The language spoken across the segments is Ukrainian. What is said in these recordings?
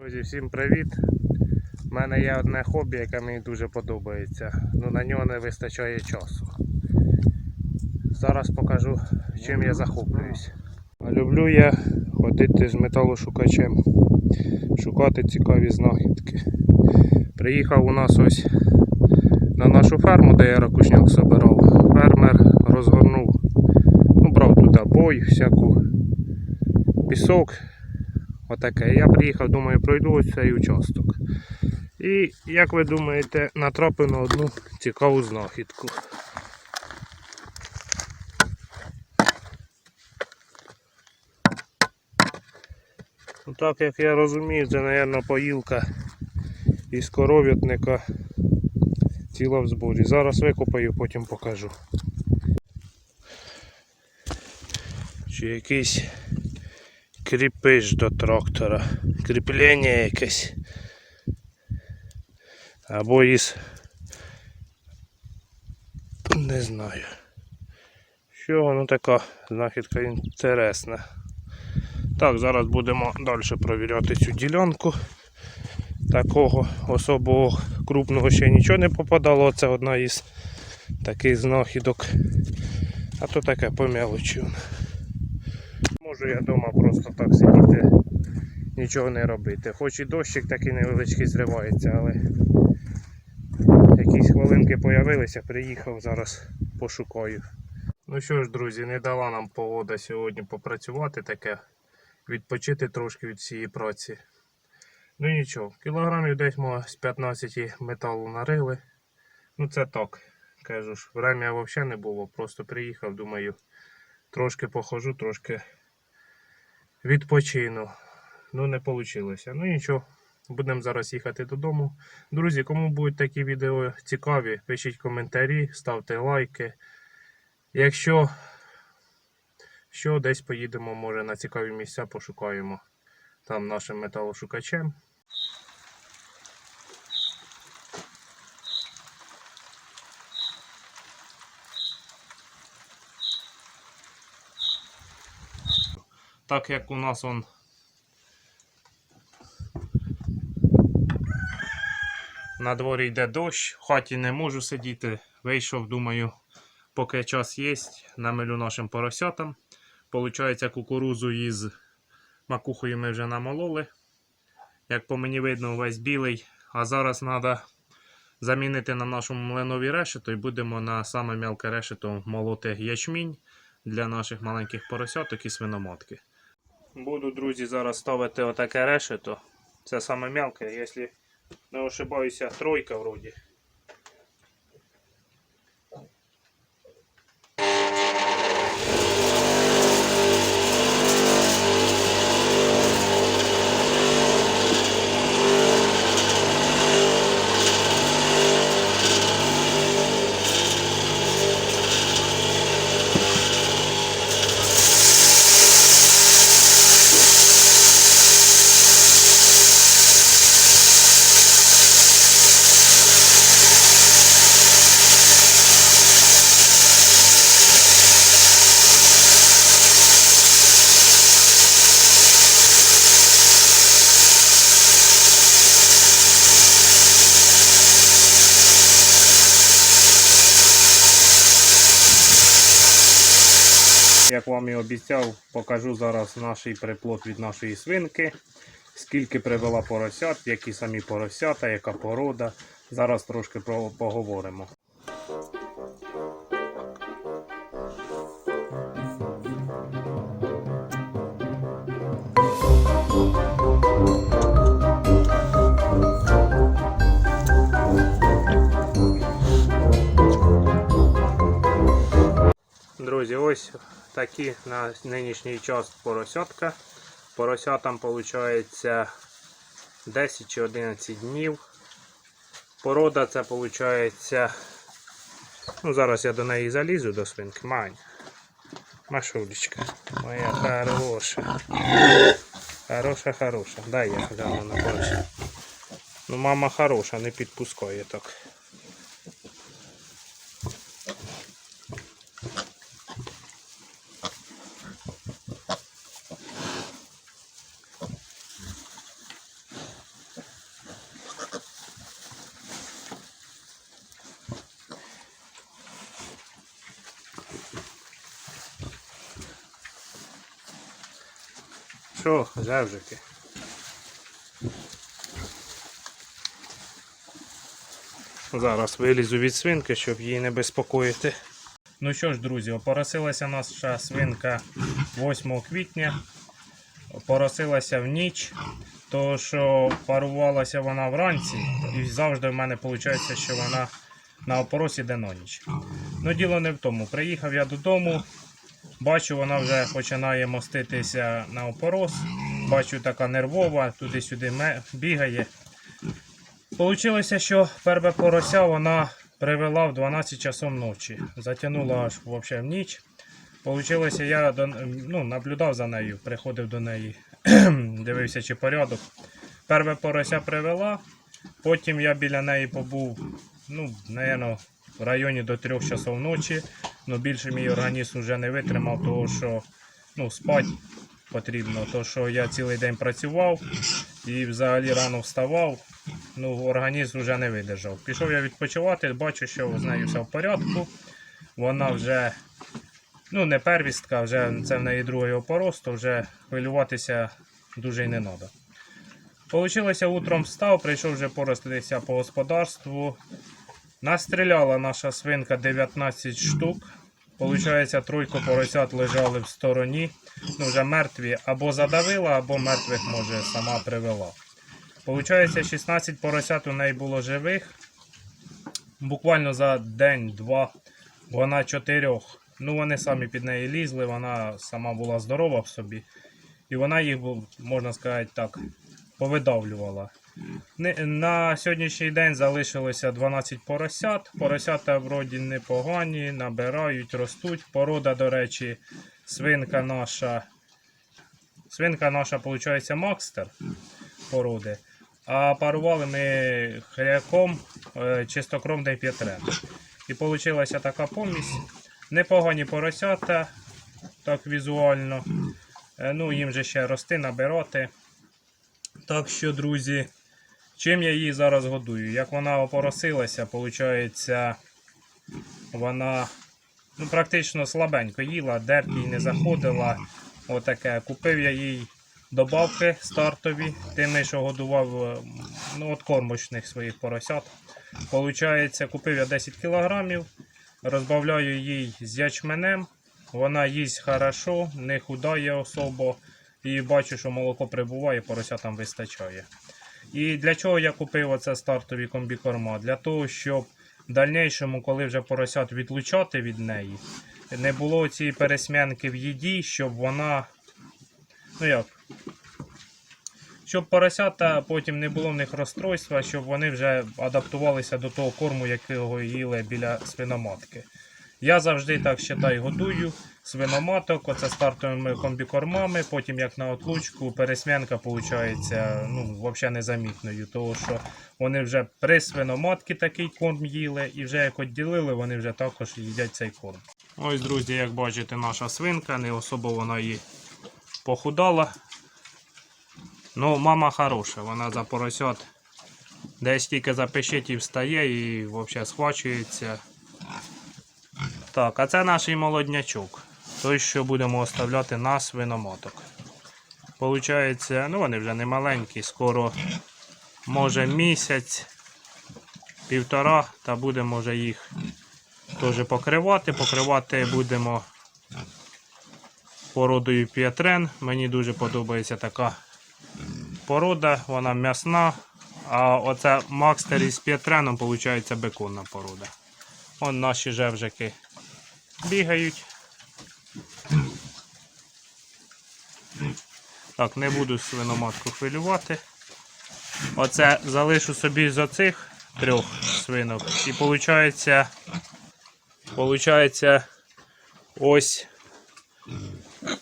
Друзі, всім привіт! У мене є одне хобі, яке мені дуже подобається. Ну на нього не вистачає часу. Зараз покажу, чим я захоплююсь. Люблю я ходити з металошукачем, шукати цікаві знахідки. Приїхав у нас ось на нашу ферму, де я ракушняк собирав. Фермер розгорнув, ну брав туди бой, всяку пісок. Отаке. Я приїхав, думаю, пройду ось цей участок. І, як ви думаєте, натрапив на одну цікаву знахідку. Ну, так як я розумію, це, мабуть, поїлка із коров'ятника ціла в зборі. Зараз викопаю, потім покажу. Чи якийсь кріпиш до трактора. Кріплення якесь. Або із. Не знаю. Що воно така знахідка інтересна. Так, зараз будемо далі провіряти цю ділянку. Такого особого крупного ще нічого не попадало. Це одна із таких знахідок. А то таке по мелочі. Можу я вдома просто так сидіти, нічого не робити. Хоч і дощик такий невеличкий зривається, але якісь хвилинки появилися, приїхав, зараз пошукаю. Ну що ж, друзі, не дала нам погода сьогодні попрацювати таке, відпочити трошки від цієї праці. Ну нічого, кілограмів десь ми з 15 металу нарили. Ну це так, кажу ж, врем'я взагалі не було, просто приїхав, думаю, трошки похожу, трошки відпочину. Ну, не вийшло. Ну нічого, будемо зараз їхати додому. Друзі, кому будуть такі відео цікаві, пишіть коментарі, ставте лайки. Якщо що, десь поїдемо, може на цікаві місця пошукаємо там нашим металошукачем. Так як у нас он на дворі йде дощ, в хаті не можу сидіти. Вийшов, думаю, поки час є, намилю нашим поросятам. Получається, кукурузу із макухою ми вже намололи. Як по мені видно, весь білий. А зараз треба замінити на нашому млинові решето і будемо на саме мелке решето молоти ячмінь для наших маленьких поросяток і свиноматки. Буду, друзі, зараз ставити отаке решето. Це саме мелке, якщо не ошибаюся, тройка вроді. Як вам і обіцяв, покажу зараз наш приплод від нашої свинки. Скільки привела поросят, які самі поросята, яка порода. Зараз трошки про- поговоримо. Друзі, ось такі на нинішній час поросятка. Поросятам виходить 10 чи 11 днів. Порода це виходить. Ну, зараз я до неї залізу до свинки. Мань. Машулечка. Моя хороша. Хороша, хороша. Дай я гляну на поросят. Ну, мама хороша, не підпускає так. Що, жевжики? Зараз вилізу від свинки, щоб її не безпокоїти. Ну що ж, друзі, опоросилася наша свинка 8 квітня. Поросилася в ніч, то що парувалася вона вранці, і завжди в мене виходить, що вона на опорос іде на ніч. Ну, діло не в тому. Приїхав я додому, бачу, вона вже починає моститися на опорос. Бачу, така нервова, туди-сюди бігає. Получилося, що перше порося вона привела в 12 часов ночі. Затягнула аж вообще в ніч. Получилося, я ну, наблюдав за нею, приходив до неї, дивився, чи порядок. Перше порося привела, потім я біля неї побув, ну, напевно, в районі до 3 часов ночі. Ну, більше мій організм вже не витримав, тому що ну, спати потрібно. То, що я цілий день працював і взагалі рано вставав, ну, організм вже не видержав. Пішов я відпочивати, бачу, що з нею все в порядку. Вона вже ну, не первістка, вже це в неї другий опорос, то вже хвилюватися дуже й не треба. Получилося, утром встав, прийшов вже пороститися по господарству. Настріляла наша свинка 19 штук. Получається, тройко поросят лежали в стороні, ну вже мертві, або задавила, або мертвих, може, сама привела. Получається, 16 поросят у неї було живих. Буквально за день-два вона чотирьох. Ну, вони самі під неї лізли, вона сама була здорова в собі. І вона їх, можна сказати так, повидавлювала. На сьогоднішній день залишилося 12 поросят. Поросята вроді непогані, набирають, ростуть. Порода, до речі, свинка наша. Свинка наша, виходить, Макстер породи. А парували ми хряком е, чистокровний п'ятрен. І вийшла така помість. Непогані поросята, так візуально. Е, Ну, їм же ще рости, набирати. Так що, друзі, чим я її зараз годую? Як вона опоросилася, виходить, вона ну, практично слабенько їла, дерт їй не заходила. Отаке. Купив я їй добавки стартові, тими, що годував е, ну, от кормочних своїх поросят. Получається, купив я 10 кілограмів, розбавляю їй з ячменем. Вона їсть хорошо, не худає особо. І бачу, що молоко прибуває, поросятам вистачає. І для чого я купив оце стартові комбікорма? Для того, щоб в дальнішому, коли вже поросят відлучати від неї, не було цієї пересмянки в їді, щоб вона. Ну як? Щоб поросята потім не було в них розстройства, щоб вони вже адаптувалися до того корму, якого їли біля свиноматки. Я завжди так вважаю, годую свиноматок, оце стартовими комбікормами, потім як на отлучку, пересмянка виходить ну, взагалі незамітною, тому що вони вже при свиноматці такий корм їли і вже як відділили, вони вже також їдять цей корм. Ось, друзі, як бачите, наша свинка, не особо вона її похудала. Ну, мама хороша, вона за поросят десь тільки запишить і встає і взагалі схвачується. Так, а це наш молоднячок. Той, що будемо оставляти на свиномоток. Получається, ну вони вже не маленькі, скоро може місяць, півтора, та будемо вже їх теж покривати. Покривати будемо породою п'ятрен. Мені дуже подобається така порода, вона м'ясна. А оце Макстер із п'ятреном, виходить, беконна порода. Вон наші жевжики бігають. Так, не буду свиноматку хвилювати. Оце залишу собі з оцих трьох свинок. І виходить, виходить ось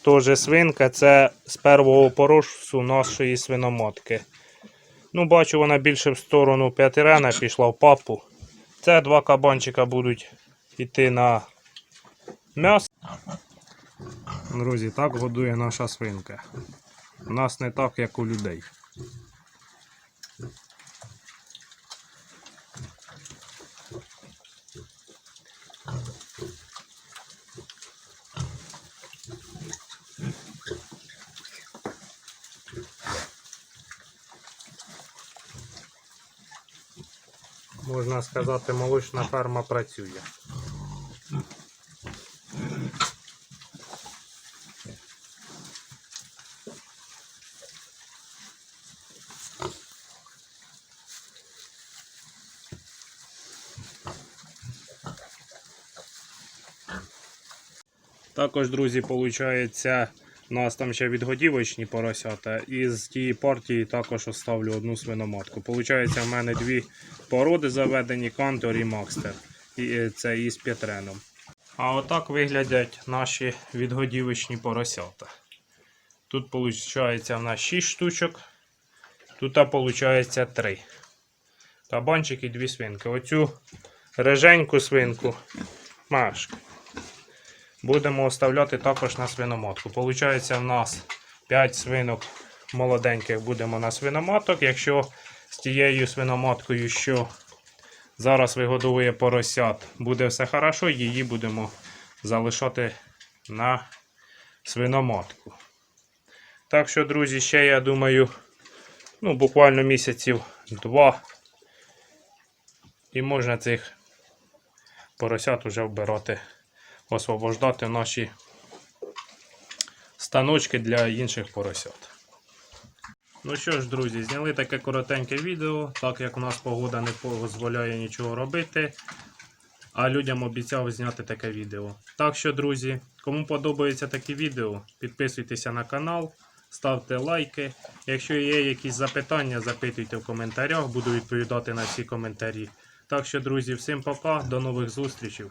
теж свинка. Це з первого поросу нашої свиноматки. Ну, бачу, вона більше в сторону п'ятирена пішла в папу. Це два кабанчика будуть йти на М'ясо. Друзі, так годує наша свинка. У нас не так, як у людей. Можна сказати, молочна ферма працює. Також, друзі, виходить, у нас там ще відгодівочні поросята. І з тієї партії також оставлю одну свиноматку. Получається, в мене дві породи заведені Кантор і Макстер. І е, це із Петреном. А отак виглядять наші відгодівочні поросята. Тут виходить в нас 6 штучок. Тут виходить 3. Кабанчик і дві свинки. Оцю реженьку свинку. Машка будемо оставляти також на свиноматку. Получається, в нас 5 свинок молоденьких будемо на свиноматок. Якщо з тією свиноматкою, що зараз вигодовує поросят, буде все хорошо, її будемо залишати на свиноматку. Так що, друзі, ще я думаю, ну, буквально місяців два. І можна цих поросят вже вбирати освобождати наші станочки для інших поросят. Ну що ж, друзі, зняли таке коротеньке відео, так як у нас погода не дозволяє нічого робити. А людям обіцяв зняти таке відео. Так що, друзі, кому подобається таке відео, підписуйтеся на канал, ставте лайки. Якщо є якісь запитання, запитуйте в коментарях, буду відповідати на всі коментарі. Так що, друзі, всім пока, до нових зустрічей.